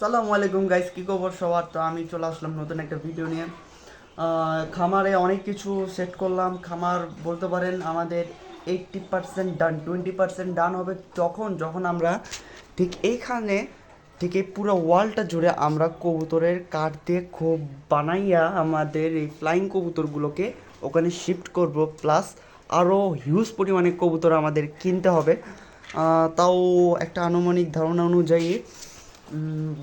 আসসালামু আলাইকুম গাইস কি খবর সবার? তো আমি চলে আসলাম নতুন একটা ভিডিও নিয়ে। খামারে অনেক কিছু সেট করলাম। খামার বলতে পারেন আমাদের eighty percent done twenty percent done হবে তখন যখন আমরা ঠিক এইখানে ঠিক এই পুরো ওয়ালটা জুড়ে আমরা কবুতরের কাঠ দিয়ে খোপ বানাইয়া আমাদের এই ফ্লাইং কবুতরগুলোকে ওখানে শিফট করব। প্লাস আরও হিউজ পরিমাণে কবুতর আমাদের কিনতে হবে। তাও একটা আনুমানিক ধারণা অনুযায়ী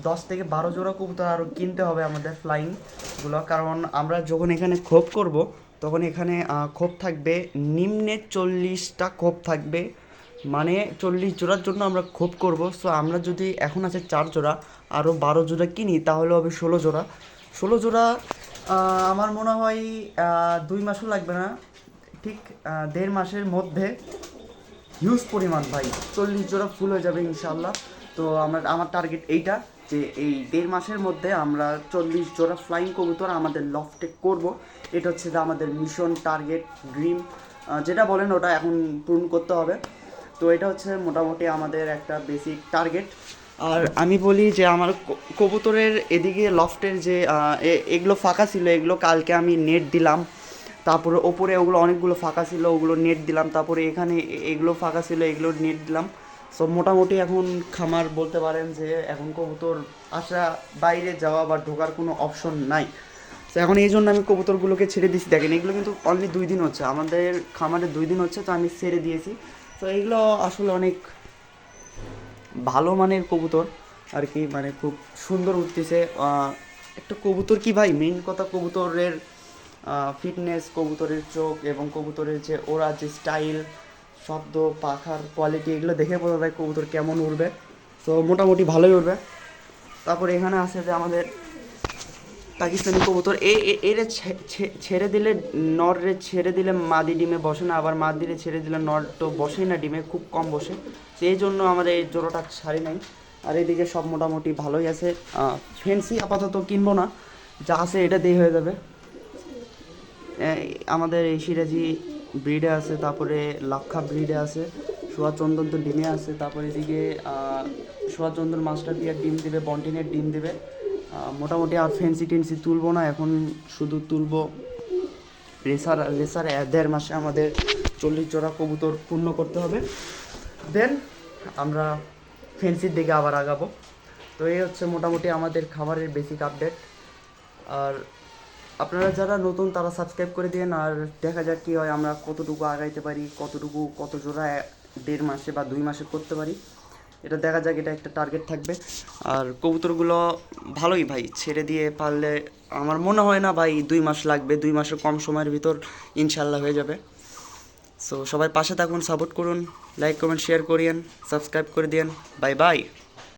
দশ থেকে বারো জোড়া কবুতর আরও কিনতে হবে আমাদের ফ্লাইংগুলো কারণ আমরা যখন এখানে খোপ করব, তখন এখানে খোপ থাকবে, নিম্নে চল্লিশটা খোপ থাকবে। মানে চল্লিশ জোড়ার জন্য আমরা খোপ করব। সো আমরা যদি এখন আছে চার জোড়া আরও বারো জোড়া কিনি, তাহলে হবে ষোলো জোড়া। ষোলো জোড়া আমার মনে হয় দুই মাসও লাগবে না। ঠিক দেড় মাসের মধ্যে। হিউজ পরিমাণ ভাই। চল্লিশ জোড়া ফুল হয়ে যাবে ইনশাল্লাহ তো আমার আমার টার্গেট এইটা, যে এই দেড় মাসের মধ্যে আমরা চল্লিশ জোড়া ফ্লাইং কবুতর আমাদের লফটে করব। এটা হচ্ছে আমাদের মিশন টার্গেট ড্রিম যেটা বলেন ওটা এখন পূরণ করতে হবে। তো এটা হচ্ছে মোটামুটি আমাদের একটা বেসিক টার্গেট আর আমি বলি যে আমার কবুতরের এদিকে লফটের যে এগুলো ফাঁকা ছিল, এগুলো কালকে আমি নেট দিলাম। তারপরে ওপরে ওগুলো অনেকগুলো ফাঁকা ছিল, ওগুলো নেট দিলাম। তারপরে এখানে এগুলো ফাঁকা ছিল, এগুলো নেট দিলাম। সো মোটামুটি এখন খামার বলতে পারেন যে এখন কবুতর আসা বাইরে যাওয়া বা ঢোকার কোনো অপশন নাই। তো এখন এই জন্য আমি কবুতরগুলোকে ছেড়ে দিচ্ছি দেখেন, এগুলো কিন্তু অনলি দুই দিন হচ্ছে। আমাদের খামারে দুই দিন হচ্ছে, তো আমি ছেড়ে দিয়েছি। তো এগুলো আসলে অনেক ভালো মানের কবুতর আর কি মানে খুব সুন্দর উঠতেছে। একটা কবুতর কি ভাই? মেইন কথা কবুতরের ফিটনেস কবুতরের চোখ এবং কবুতরের যে ওরা যে স্টাইল শব্দ, পাখার কোয়ালিটি এগুলো দেখে বোঝা যায় কবুতর কেমন উড়বে। তো মোটামুটি ভালোই উড়বে। তারপর এখানে আছে যে আমাদের পাকিস্তানি কবুতর। এ এরে ছেড়ে দিলে নরে ছেড়ে দিলে মাদি ডিমে বসে না, আবার মাদিরে ছেড়ে দিলে নর তো বসেই না, ডিমে খুব কম বসে। সেই জন্য আমাদের এই জোড়াটা ছাড়ি নাই। আর এদিকে সব মোটামুটি ভালোই আছে। ফেন্সি আপাতত কিনবো না। যা আছে এটা দিয়ে হয়ে যাবে। আমাদের এই সিরাজি ব্রিডে আছে, তারপরে লাক্ষা ব্রিডে আছে সোয়াচন্দন তো ডিমে আছে, তারপরে এদিকে সোয়াচন্দন মাস্টার দিয়ে ডিম দেবে, বন্টিনের ডিম দেবে। মোটামুটি আর ফেন্সি টেন্সি তুলবো না, এখন শুধু তুলবো রেসার রেসার দেড় মাসে আমাদের চল্লিশ জোড়া কবুতর পূর্ণ করতে হবে। দেন আমরা ফেন্সির দিকে আবার আগাবো। তো এই হচ্ছে মোটামুটি আমাদের খাবারের বেসিক আপডেট আর আপনারা যারা নতুন, তারা সাবস্ক্রাইব করে দিন আর দেখা যাক কী হয়, আমরা কতটুকু আগাইতে পারি, কতটুকু, কত জোড়া দেড় মাসে বা দুই মাসে করতে পারি। এটা দেখা যাক, এটা একটা টার্গেট থাকবে। আর কবুতরগুলো ভালোই ভাই, ছেড়ে দিয়ে পারলে আমার মনে হয় না ভাই, দুই মাস লাগবে, দুই মাসের কম সময়ের ভিতর ইনশাল্লাহ হয়ে যাবে। সো সবাই পাশে থাকুন সাপোর্ট করুন লাইক কমেন্ট শেয়ার করিয়েন সাবস্ক্রাইব করে দিন বাই বাই